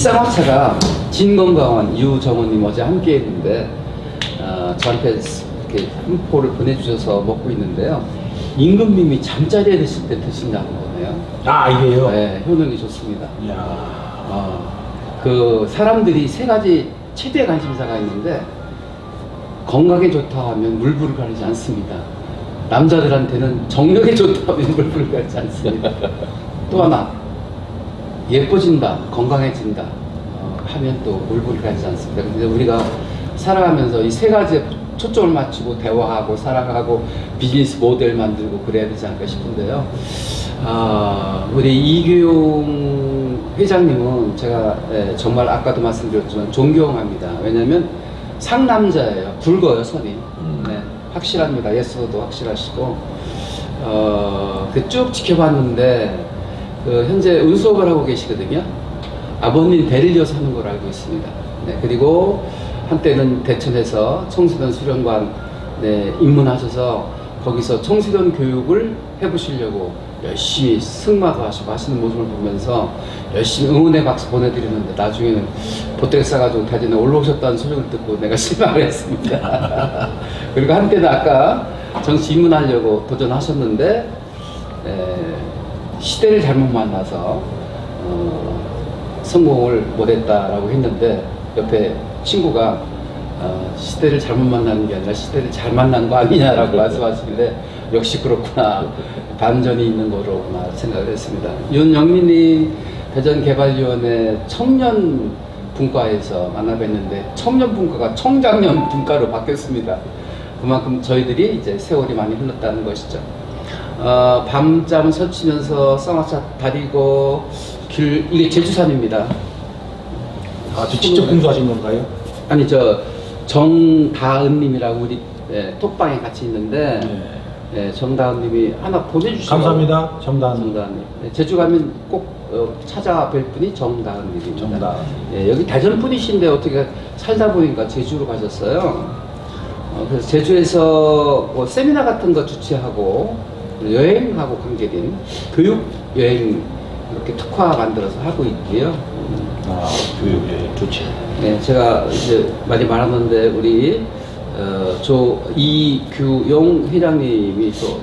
쌍화차가 진건강원 유정원님 어제 함께 했는데 어, 저한테 이렇게 한 포를 보내주셔서 먹고 있는데요. 임금님이 잠자리에 드실 때 드신다는 거네요. 아 이게요? 네, 효능이 좋습니다. 이야. 어, 그 사람들이 세 가지 최대 관심사가 있는데 건강에 좋다 하면 물불을 가리지 않습니다. 남자들한테는 정력에 좋다 하면 물불을 가리지 않습니다. 또 하나 예뻐진다, 건강해진다 어, 하면 또 물불을 가리지 않습니다. 근데 우리가 살아가면서 이 세 가지에 초점을 맞추고 대화하고 살아가고 비즈니스 모델 만들고 그래야 되지 않을까 싶은데요. 아, 우리 이규용 회장님은 제가 예, 정말 아까도 말씀드렸지만 존경합니다. 왜냐하면 상남자예요. 굵어요, 선이. 음. 네, 확실합니다. 예스도 확실하시고. 어, 그 쭉 지켜봤는데, 그 현재 은수업을 하고 계시거든요. 아버님 이어서 하는 걸 알고 있습니다. 네, 그리고 한때는 대천에서 청소년 수련관 네, 입문하셔서 거기서 청소년 교육을 해보시려고 열심히 승마도 하시고 하시는 모습을 보면서 열심히 응원의 박수 보내드리는데 나중에는 보따리 싸가지고 대전에 올라오셨다는 소식을 듣고 내가 실망을 했습니다. 그리고 한때는 아까 정치 입문하려고 도전하셨는데 에, 시대를 잘못 만나서 어, 성공을 못했다라고 했는데 옆에 친구가 어, 시대를 잘못 만나는 게 아니라 시대를 잘 만난 거 아니냐라고 말씀하시길래 역시 그렇구나 반전이 있는 거로구나 생각을 했습니다. 윤영민이 대전개발위원회 청년 분과에서 만나뵀는데 청년 분과가 청장년 분과로 바뀌었습니다. 그만큼 저희들이 이제 세월이 많이 흘렀다는 것이죠. 어, 밤잠 설치면서 쌍화차 다리고 길 이게 제주산입니다. 아 저 직접 공수하신 건가요? 아니 저 정다은님이라고 우리 예, 톡방에 같이 있는데 네. 예, 정다은님이 하나 보내주시고 감사합니다. 정단. 정다은님 예, 제주 가면 꼭 어, 찾아뵐 분이 정다은님입니다. 정다은. 예, 여기 대전 분이신데 어떻게 살다 보니까 제주로 가셨어요. 어, 그래서 제주에서 뭐 세미나 같은 거 주최하고 여행하고 관계된 교육 여행 이렇게 특화 만들어서 하고 있고요. 음, 아 교육에 좋지. 네, 제가 이제 많이 말하는데 우리 어, 조 이규용 회장님이 또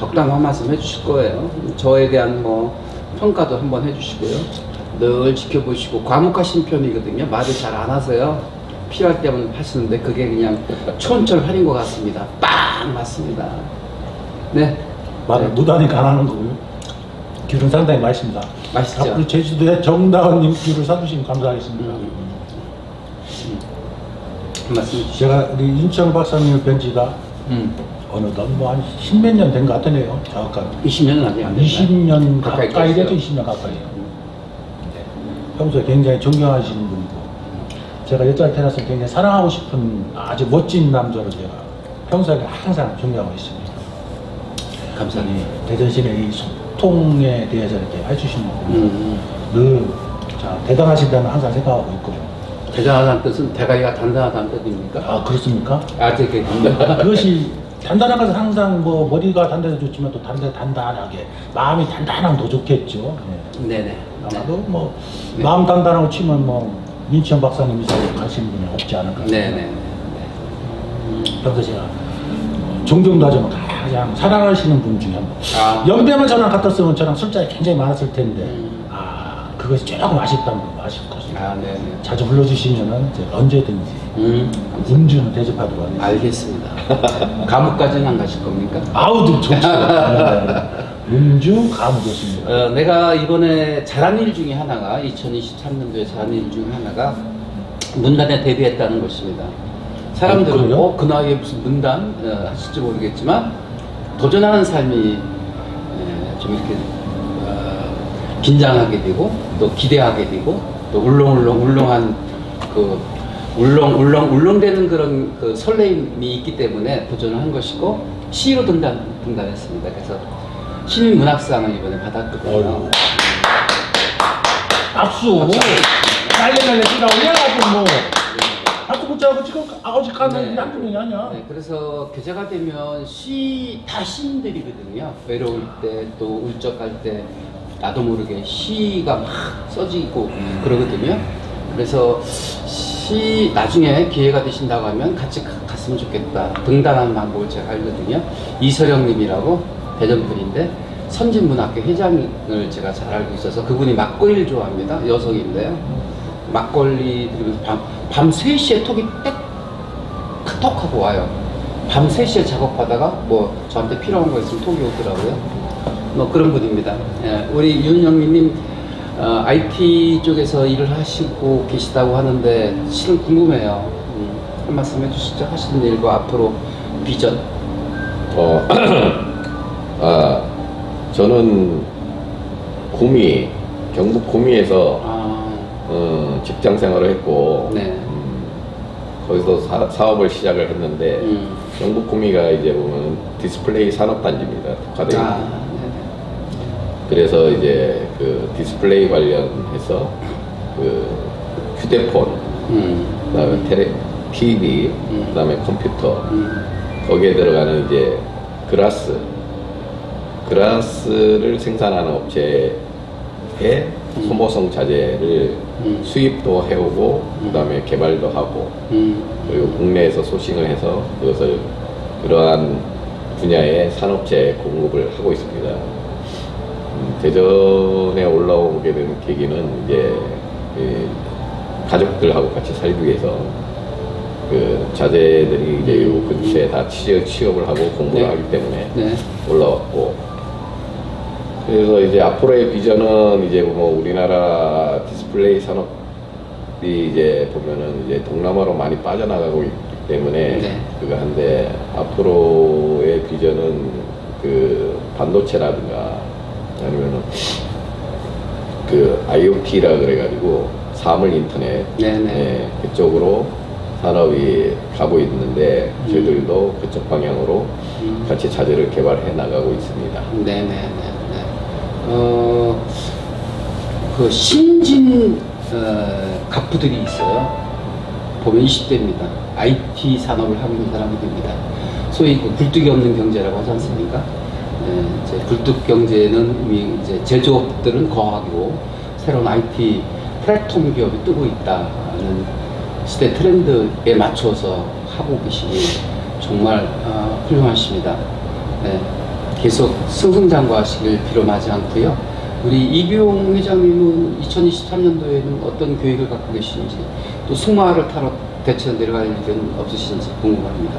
덕담 한 말씀 해주실 거예요. 저에 대한 뭐 평가도 한번 해주시고요. 늘 지켜보시고 과묵하신 편이거든요. 말을 잘 안 하세요. 필요할 때만 하시는데 그게 그냥 촌철할인 것 같습니다. 빵 맞습니다. 네, 말을 네. 무단히 안 하는 거고요. 귤은 상당히 맛있습니다. 맛있죠. 앞으로 제주도에 정다은님 귤을 사주시면 감사하겠습니다. 음. 한 말씀 해주시죠. 제가 우리 윤철 박사님 뵌 지가 음, 어느덧 뭐 한 십몇 년 된 것 같으네요. 정확하게. 20년은 아직 안 됐나요? 20년 가까이 가까이. 됐어요. 20년 가까이. 네. 평소에 굉장히 존경하시는 분이고 제가 여자를 태어나서 굉장히 사랑하고 싶은 아주 멋진 남자로 제가 평소에 항상 존경하고 있습니다. 감사합니다. 이 대전시내 이 소통에 대해서 이렇게 해주시는 분 음. 늘 자, 대단하시다는 항상 생각하고 있고 대단하다는 뜻은 대가리가 단단하다는 뜻입니까? 아 그렇습니까? 아, 되게 그것이 단단한 것은 항상 뭐 머리가 단단해 좋지만 또 단단 단단하게 마음이 단단하면 더 좋겠죠. 네. 네네. 아마도 뭐 네. 마음 단단하고 치면 뭐 민치현 박사님 이사로 가시는 분이 없지 않을까. 네네. 제 존경도 하지만 가장 사랑하시는 분 중에 한 분. 아, 연배만 저랑 같았으면 저랑 술자리 굉장히 많았을 텐데 음. 아 그것이 조금 아쉽다면 아쉽고 아, 네네. 자주 불러주시면은 언제든지 음, 음주는 대접하도록 하겠습니다. 알겠습니다. 감옥까지는 안 가실 겁니까? 아우도 좋죠. 네. 음주 좋습니다. 어, 내가 이번에 잘한 일 중에 하나가 2023년도에 잘한 일 중에 하나가 문단에 데뷔했다는 것입니다. 사람들은 어? 어, 그 나이에 무슨 문단 어, 하실지 모르겠지만 도전하는 삶이 에, 좀 이렇게 어, 긴장하게 되고 또 기대하게 되고 또 울렁울렁 울렁한 그 울렁 울렁 울렁대는 그런 그 설레임이 있기 때문에 도전을 한 것이고 시로 등단 등단했습니다. 그래서 시민 문학상을 이번에 받았거든요. 박수. 날래 날래 뛰다 올려가지고 뭐. 붙자고 지금 아우지 가는 네. 놈이 아니야. 네, 그래서 계좌가 되면 시, 다 시인들이거든요. 외로울 때, 또 울적할 때, 나도 모르게 시가 막 써지고 그러거든요. 그래서 시 나중에 기회가 되신다고 하면 같이 가- 갔으면 좋겠다. 등단하는 방법을 제가 알거든요. 이서령님이라고 대전 분인데 선진문학회 회장을 제가 잘 알고 있어서 그분이 막걸리를 좋아합니다. 여성인데요. 막걸리 들으면서 밤, 밤 3시에 톡이 딱 카톡하고 와요. 밤 3시에 작업하다가 뭐 저한테 필요한 거 있으면 톡이 오더라고요. 뭐 그런 분입니다. 예, 우리 윤영민님 어, IT 쪽에서 일을 하시고 계시다고 하는데 실은 궁금해요. 음, 한 말씀 해주시죠. 하시는 일과 앞으로 비전. 어, 아, 저는 구미, 경북 구미에서 아, 어, 직장 생활을 했고, 네. 음, 거기서 사, 사업을 시작을 했는데, 음. 경북 구미가 이제 보면 디스플레이 산업 단지입니다. 특화되어 있는. 아, 네. 그래서 이제 그 디스플레이 관련해서 그 휴대폰, 음, 그다음에 테레, TV, 음. 그다음에 컴퓨터, 음, 거기에 들어가는 이제 그라스, 그라스를 생산하는 업체에 음. 소모성 자재를 음. 수입도 해오고 음. 그다음에 개발도 하고 음, 그리고 국내에서 소싱을 해서 그것을 그러한 분야의 산업체에 공급을 하고 있습니다. 음, 대전에 올라오게 된 계기는 이제 이 가족들하고 같이 살기 위해서 그 자제들이 이제 요 근처에 다 취업, 취업을 하고 공부를 네. 하기 때문에 네. 올라왔고 그래서 이제 앞으로의 비전은 이제 뭐 우리나라 디스플레이 산업이 이제 보면은 이제 동남아로 많이 빠져나가고 있기 때문에 네. 그거 한데 앞으로의 비전은 그 반도체라든가 아니면은 그 IoT라 그래가지고 사물 인터넷 네네. 예, 그쪽으로 산업이 가고 있는데 음. 저희들도 그쪽 방향으로 음. 같이 자재를 개발해 나가고 있습니다. 네네네. 어, 그 신진 어, 가프들이 있어요. 보면 20대입니다. IT 산업을 하고 있는 사람들입니다. 소위 그 굴뚝이 없는 경제라고 하지 않습니까? 네, 이제 굴뚝 경제는 이제 제조업들은 거하고 새로운 IT 플랫폼 기업이 뜨고 있다는 시대 트렌드에 맞춰서 하고 계시니 정말 어, 훌륭하십니다. 네, 계속 승승장구하시길 빌어마지 않고요. 우리 이규용 회장님은 2023년도에는 어떤 계획을 갖고 계시는지 또 승마를 타러 대천 내려갈 일은 없으신지 궁금합니다.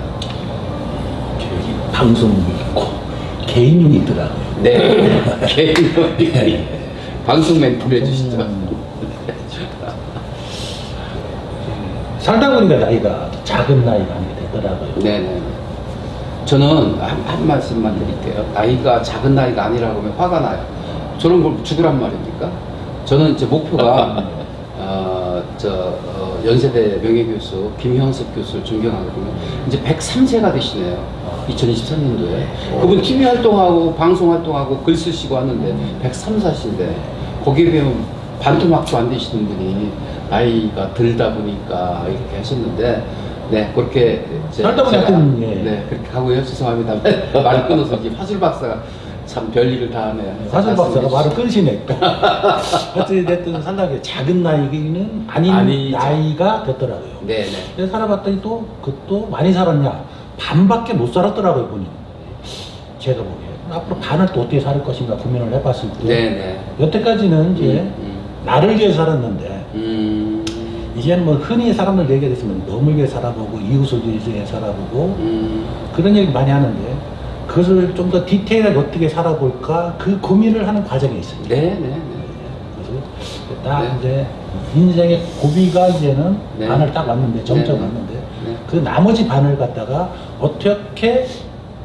저기 방송이 있고 개인용이 있더라고요. 네, 개인 방송 멘트를 해주시죠. 살다 보니까 나이가 작은 나이가 되더라고요. 네네. 저는 한, 한 말씀만 드릴게요. 나이가 작은 나이가 아니라고 하면 화가 나요. 저는 뭘 죽으란 말입니까? 저는 이제 목표가, 어, 저, 어, 연세대 명예교수 김형석 교수를 존경하거든요. 이제 103세가 되시네요. 2023년도에. 그분 TV 활동하고 방송 활동하고 글 쓰시고 하는데 103사신데 거기에 비하면 반토막도 안 되시는 분이 나이가 들다 보니까 이렇게 하셨는데 네 그렇게 제가, 하여튼, 예. 네 그렇게 하고요 죄송합니다 말을 끊어서 이제 화술 박사가 참 별일을 다 하네요 사실 박사가 말씀해 말을 끊으시네. 어찌됐든 살다 작은 나이는 아닌 아니죠. 나이가 됐더라고요. 네 네 근데 살아봤더니 또 그것도 많이 살았냐? 반밖에 못 살았더라고요, 본인. 제가 보기에. 앞으로 반을 또 어떻게 살 것인가 고민을 해봤을 때. 네 네 여태까지는 이제 음, 나를 위해 살았는데, 음, 이제는 뭐 흔히 사람들 얘기가 있으면 너물 위해 살아보고, 이웃을 위해 살아보고, 음, 그런 얘기 많이 하는데, 그것을 좀 더 디테일하게 어떻게 살아볼까, 그 고민을 하는 과정에 있습니다. 네네 그래서 딱 네. 이제 인생의 고비가 이제는 네. 반을 딱 왔는데 점점 네. 왔는데 네. 그 나머지 반을 갖다가 어떻게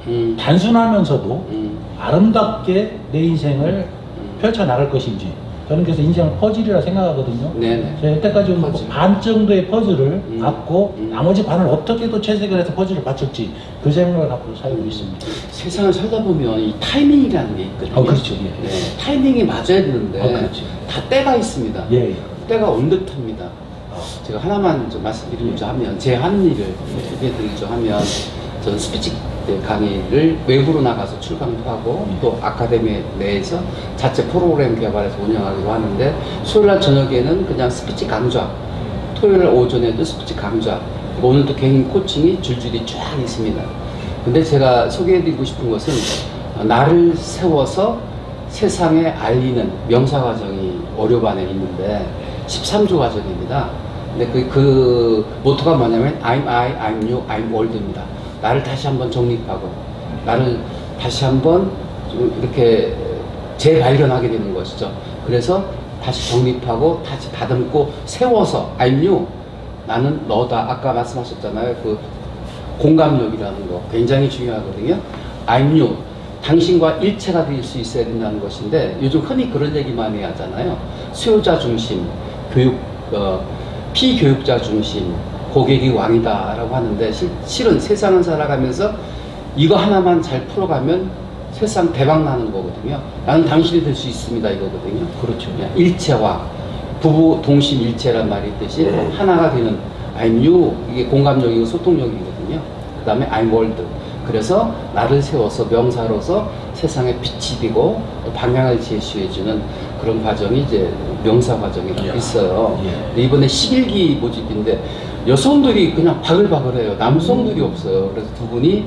음, 단순하면서도 음, 아름답게 내 인생을 음. 펼쳐 나갈 것인지 저는 그래서 인생을 퍼즐이라 생각하거든요. 네네 제가 여태까지 뭐 퍼즐. 반 정도의 퍼즐을 음. 갖고 음. 나머지 반을 어떻게 또 채색을 해서 퍼즐을 맞출지 그 생각을 갖고 살고 있습니다. 세상을 살다 보면 이 타이밍이라는 게 있거든요 어, 그렇죠. 예. 네, 타이밍이 맞아야 되는데 어, 그렇죠. 다 때가 있습니다 예, 예. 때가 온 듯합니다. 제가 하나만 좀 말씀드리자 하면 제 하는 일을 소개해드리자 하면 저는 스피치 이제 강의를 외부로 나가서 출강도 하고 음. 또 아카데미 내에서 자체 프로그램 개발해서 운영하기도 하는데 수요일 날 저녁에는 그냥 스피치 강좌 토요일 날 오전에도 스피치 강좌 오늘도 개인 코칭이 줄줄이 쫙 있습니다. 근데 제가 소개해드리고 싶은 것은 어, 나를 세워서 세상에 알리는 명사 과정이 어려반에 있는데 13조 과정입니다. 근데 그, 그 모토가 뭐냐면 I'm I, I'm you, I'm world입니다. 나를 다시 한번 정립하고 나를 다시 한번 좀 이렇게 재발견하게 되는 것이죠. 그래서 다시 정립하고 다시 다듬고 세워서 you 나는 너다. 아까 말씀하셨잖아요. 그 공감력이라는 거 굉장히 중요하거든요. You. 당신과 일체가 될 수 있어야 된다는 것인데 요즘 흔히 그런 얘기 많이 하잖아요. 수요자 중심, 교육, 어, 피교육자 중심, 고객이 왕이다라고 하는데 실, 실은 세상을 살아가면서 이거 하나만 잘 풀어가면 세상 대박 나는 거거든요. 나는 당신이 될 수 있습니다 이거거든요. 그렇죠. 그냥 일체화 부부 동심 일체란 말이 있듯이 네. 하나가 되는 I'm you 이게 공감력이고 소통력이거든요. 그 다음에 I'm world 그래서 나를 세워서 명사로서 세상에 빛이 되고 방향을 제시해주는 그런 과정이 이제 명사 과정이라고. 있어요. 예. 근데 이번에 11기 모집인데 여성들이 그냥 바글바글해요. 남성들이 없어요. 그래서 두 분이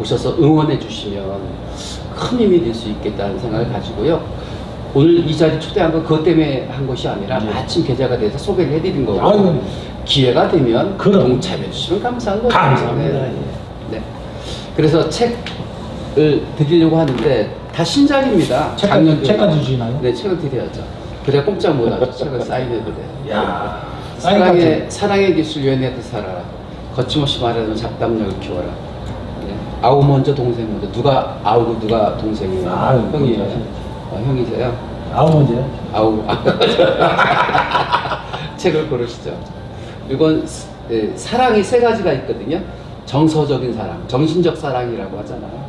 오셔서 응원해 주시면 큰 힘이 될 수 있겠다는 생각을 가지고요. 오늘 이 자리 초대한 건 그것 때문에 한 것이 아니라 예. 마침 계좌가 돼서 소개를 해드린 거고 아유. 기회가 되면 그럼. 동참해 주시면 감사한 거죠. 감사합니다. 네. 예. 네. 그래서 책을 드리려고 하는데 다 신작입니다. 작년도에. 책까지 주시나요? 네, 책을 드려야죠. 그래야 꼼짝 못하죠. 책을 사인해도 돼. 야 사랑의. 사랑의 기술 연애도 살아라. 거침없이 말하는 잡담력을 키워라. 네. 아우 먼저 동생 먼저. 누가 아우고 누가 동생이에요? 아유, 형이에요. 그렇죠. 어, 형이세요? 아우 문제. 아우. 책을 고르시죠. 이건 스- 예, 사랑이 세 가지가 있거든요. 정서적인 사랑, 정신적 사랑이라고 하잖아요.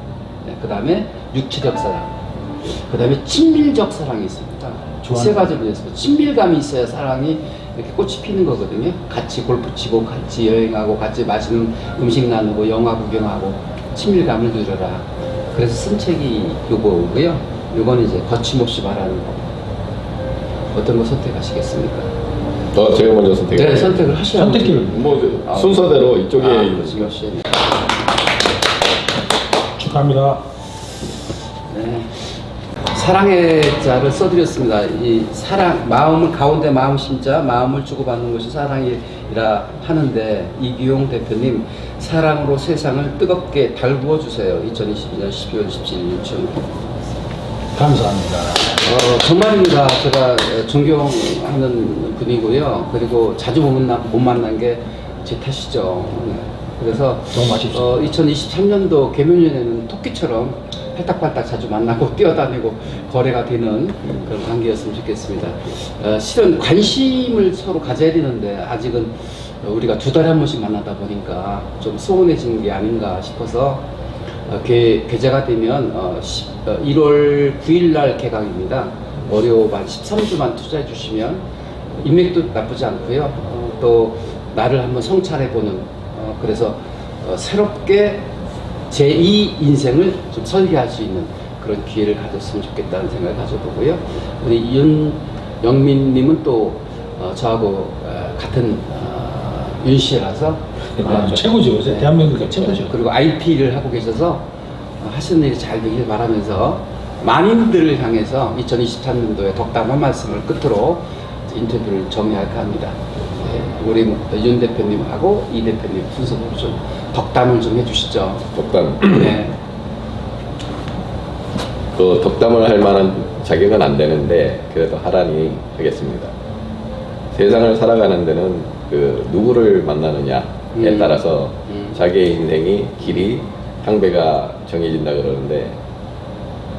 그 다음에 육체적 사랑, 그 다음에 친밀적 사랑이 있습니다. 세 가지로 해서 친밀감이 있어야 사랑이 이렇게 꽃이 피는 거거든요. 같이 골프 치고, 같이 여행하고, 같이 맛있는 음식 나누고, 영화 구경하고, 친밀감을 누려라. 그래서 쓴 책이 요거고요. 요거는 이제 거침없이 말하는 거. 어떤 거 선택하시겠습니까? 어, 제가 먼저 선택해요. 네, 선택을 하셔야 선택기를 뭐 아, 순서대로 이쪽에 아, 그렇지, 역시. 축하합니다. 네. 사랑의 자를 써드렸습니다. 이 사랑, 마음을 가운데 마음 심자, 마음을 주고받는 것이 사랑이라 하는데 이기용 대표님 사랑으로 세상을 뜨겁게 달구어 주세요. 2022년 12월 17일 유치원. 감사합니다. 어, 정말입니다. 제가 존경하는 분이고요. 그리고 자주 못, 만나, 못 만난 게 제 탓이죠. 네. 그래서. 어, 2023년도 개묘년에는 토끼처럼 팔딱팔딱 자주 만나고 뛰어다니고 거래가 되는 그런 관계였으면 좋겠습니다. 어, 실은 관심을 서로 가져야 되는데 아직은 우리가 두 달에 한 번씩 만나다 보니까 좀 소원해지는 게 아닌가 싶어서 어, 개, 계좌가 되면 어, 10, 어, 1월 9일 날 개강입니다. 월요반 13주만 투자해 주시면 인맥도 나쁘지 않고요. 어, 또 나를 한번 성찰해 보는 어, 그래서 어, 새롭게 제2 인생을 좀 설계할 수 있는 그런 기회를 가졌으면 좋겠다는 생각을 가져보고요. 우리 윤영민님은 또 어, 저하고 어, 같은 어, 윤 씨라서 아, 네. 최고죠. 요새 네. 대한민국의 최고죠. 그리고 IP를 하고 계셔서 어, 하시는 일이 잘 되길 바라면서 만인들을 향해서 2023년도에 덕담 한 말씀을 끝으로 인터뷰를 정리할까 합니다. 네, 우리 윤 대표님하고 이 대표님 순서대로 좀 덕담을 좀 해주시죠. 덕담. 네. 그 덕담을 할 만한 자격은 안 되는데 그래도 하라니 하겠습니다. 세상을 살아가는 데는 그 누구를 만나느냐에 음. 따라서 음. 자기의 인생이 길이 향배가 정해진다 그러는데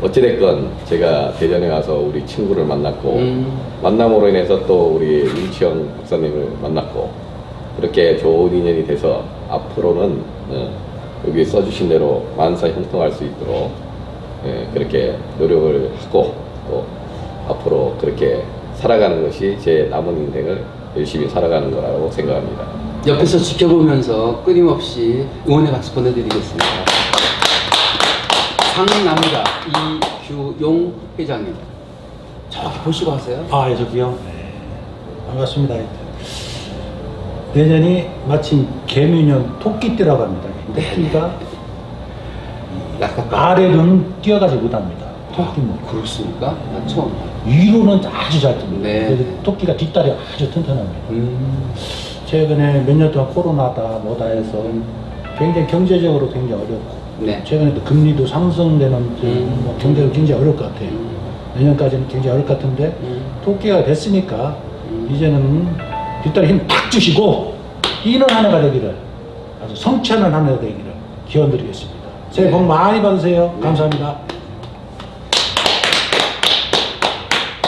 어찌됐건 제가 대전에 가서 우리 친구를 만났고 음. 만남으로 인해서 또 우리 윤치영 박사님을 만났고 그렇게 좋은 인연이 돼서 앞으로는 어, 여기 써주신 대로 만사 형통할 수 있도록 예, 그렇게 노력을 하고 또 앞으로 그렇게 살아가는 것이 제 남은 인생을 열심히 살아가는 거라고 생각합니다. 옆에서 지켜보면서 끊임없이 응원의 박수 보내드리겠습니다. 강남자 이규용 회장님. 저기 보시고 하세요. 아, 예, 저기요. 네. 반갑습니다. 내년이 마침 개미년 토끼띠라고 합니다. 네. 토끼가 약간 아래로는 뛰어가지 못합니다. 토끼 뭐. 그렇습니까? 나 처음. 위로는 아주 잘 뜹니다. 네. 그래서 토끼가 뒷다리 가 아주 튼튼합니다. 음. 최근에 몇 년 동안 코로나다 뭐다 해서 굉장히 경제적으로 굉장히 어렵고 네. 최근에 또 금리도 상승되는 이제 음. 뭐 경제가 굉장히 어려울 것 같아요. 음. 내년까지는 굉장히 어려울 것 같은데 음. 토끼가 됐으니까 음. 이제는 뒷다리 힘탁 주시고 한 해가 되기를 아주 성취하는 한 해가 되기를 기원드리겠습니다. 새해 복 네. 많이 받으세요. 네. 감사합니다.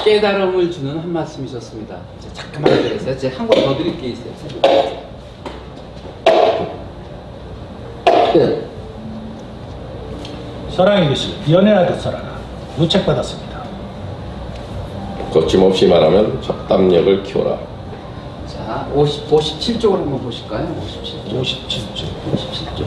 깨달음을 주는 한 말씀이셨습니다. 자, 잠깐만 기다리세요. 제가 한권 더 드릴 게 있어요. 끝. 사랑의 기술 연애하듯 살아라 우책 받았습니다. 거침없이 말하면 잡담력을 키워라. 자, 50, 57쪽을 한번 보실까요? 57쪽. 57주 57쪽.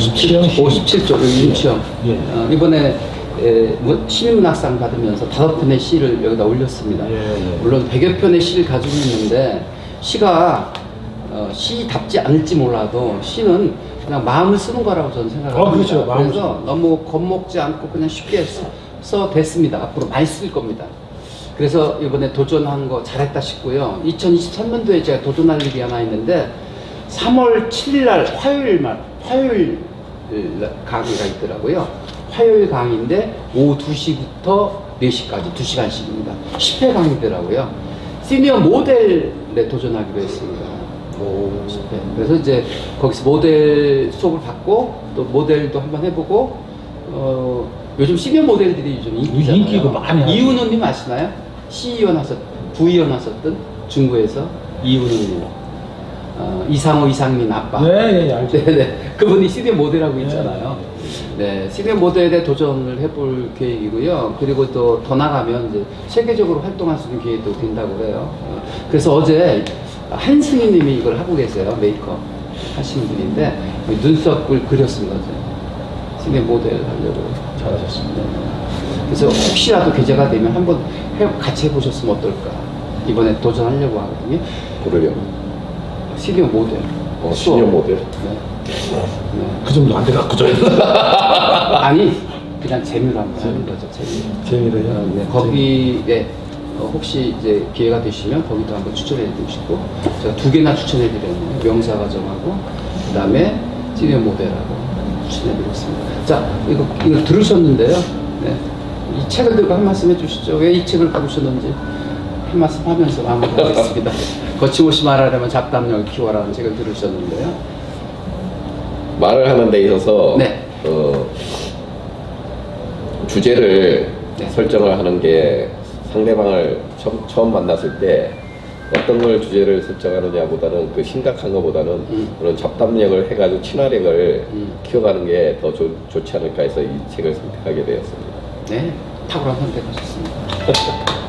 시험, 시험. 57쪽 여기 유치원. 예. 어, 이번에 에, 뭐, 시민문학상 받으면서 다섯 편의 시를 여기다 올렸습니다. 예, 예. 물론 100여 편의 시를 가지고 있는데 시가 어, 시답지 않을지 몰라도 시는 그냥 마음을 쓰는 거라고 저는 생각합니다. 어, 그렇죠. 마음을 그래서 쓰는 거. 너무 겁먹지 않고 그냥 쉽게 써, 써 됐습니다. 앞으로 많이 쓸 겁니다. 그래서 이번에 도전한 거 잘했다 싶고요. 2023년도에 제가 도전할 일이 하나 있는데 3월 7일 날 화요일 말 화요일 날 강의가 있더라고요. 화요일 강의인데 오후 2시부터 4시까지 2시간씩입니다. 10회 강의더라고요. 시니어 모델에 도전하기로 했습니다. 오. 10회. 그래서 이제 거기서 모델 수업을 받고 또 모델도 한번 해보고 어, 요즘 시니어 모델들이 좀 인기잖아요. 인기가 많이 하죠. 이훈호님 아시나요? CEO 나섰, 부의원 나섰던 중구에서 이훈호님. 어, 이상호 이상민 아빠. 네, 예, 알죠. 네네. 그분이 시니어 모델하고 있잖아요. 네, 시니어 모델에 도전을 해볼 계획이고요. 그리고 또 더 나가면 이제 세계적으로 활동할 수 있는 계획도 된다고 그래요. 어, 그래서 어제 한승희님이 이걸 하고 계세요. 메이크업 하시는 분인데 눈썹을 그렸습니다. 시니어 모델 하려고. 잘하셨습니다. 그래서 혹시라도 계제가 되면 한번 해- 같이 해보셨으면 어떨까. 이번에 도전하려고 하거든요. 고르려. 시니어 모델. 어. 시니어 모델. 네. 네. 그 정도 안 돼갖고 저 아니 그냥 재미로 한번 하는 거죠 재미. 재미로요. 어, 네, 거기에 어, 혹시 이제 기회가 되시면 거기도 한번 추천해드리고 싶고 제가 두 개나 추천해드렸네요. 명사과정하고 그 다음에 시니어 모델하고 추천해드렸습니다. 자 이거 이거 들으셨는데요. 네. 이 책을 들고 한 말씀 해주시죠. 왜 이 책을 고르셨는지 한 말씀 하면서 마무리하겠습니다. 거침없이 말하려면 잡담력을 키워라는 책을 들으셨는데요. 말을 하는 데 있어서 네. 어, 주제를 네. 설정을 하는 게 상대방을 처음, 처음 만났을 때 어떤 걸 주제를 설정하느냐보다는 그 심각한 것보다는 음. 그런 잡담력을 해가지고 친화력을 음. 키워가는 게 더 좋지 않을까 해서 이 책을 선택하게 되었습니다. 네, 탁월한 선택하셨습니다.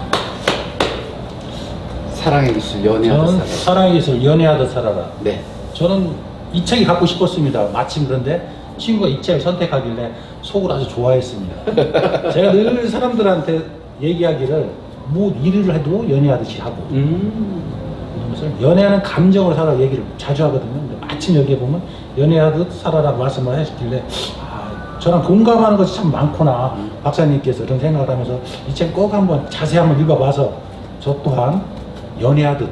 사랑의 기술 연애하다 저는 사랑. 사랑의 기술 연애하듯 살아라. 네, 저는 이 책이 갖고 싶었습니다. 마침 그런데 친구가 이 책을 선택하길래 속을 아주 좋아했습니다. 제가 늘 사람들한테 얘기하기를 뭐 일을 해도 연애하듯이 하고 음, 연애하는 감정을 살아 얘기를 자주 하거든요. 근데 마침 여기에 보면 연애하듯 살아라 말씀을 하셨길래 아, 저랑 공감하는 것이 참 많구나 박사님께서 그런 생각을 하면서 이 책 꼭 한번 자세히 한번 읽어봐서 저 또한 연애하듯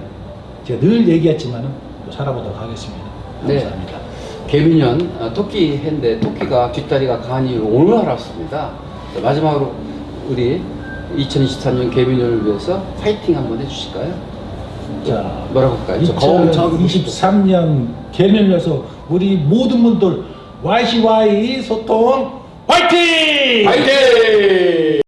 제가 늘 얘기했지만은 또 살아보도록 하겠습니다. 네. 감사합니다. 개미년 아, 토끼 했는데 토끼가 뒷다리가 간 이유를 오늘 알았습니다. 자, 마지막으로 우리 2024년 개미년을 위해서 파이팅 한번 해주실까요? 자, 뭐라고 할까요? 저 거울 저기 보시고. 2023년 개면여서 우리 모든 분들 YCY 소통 화이팅! 화이팅!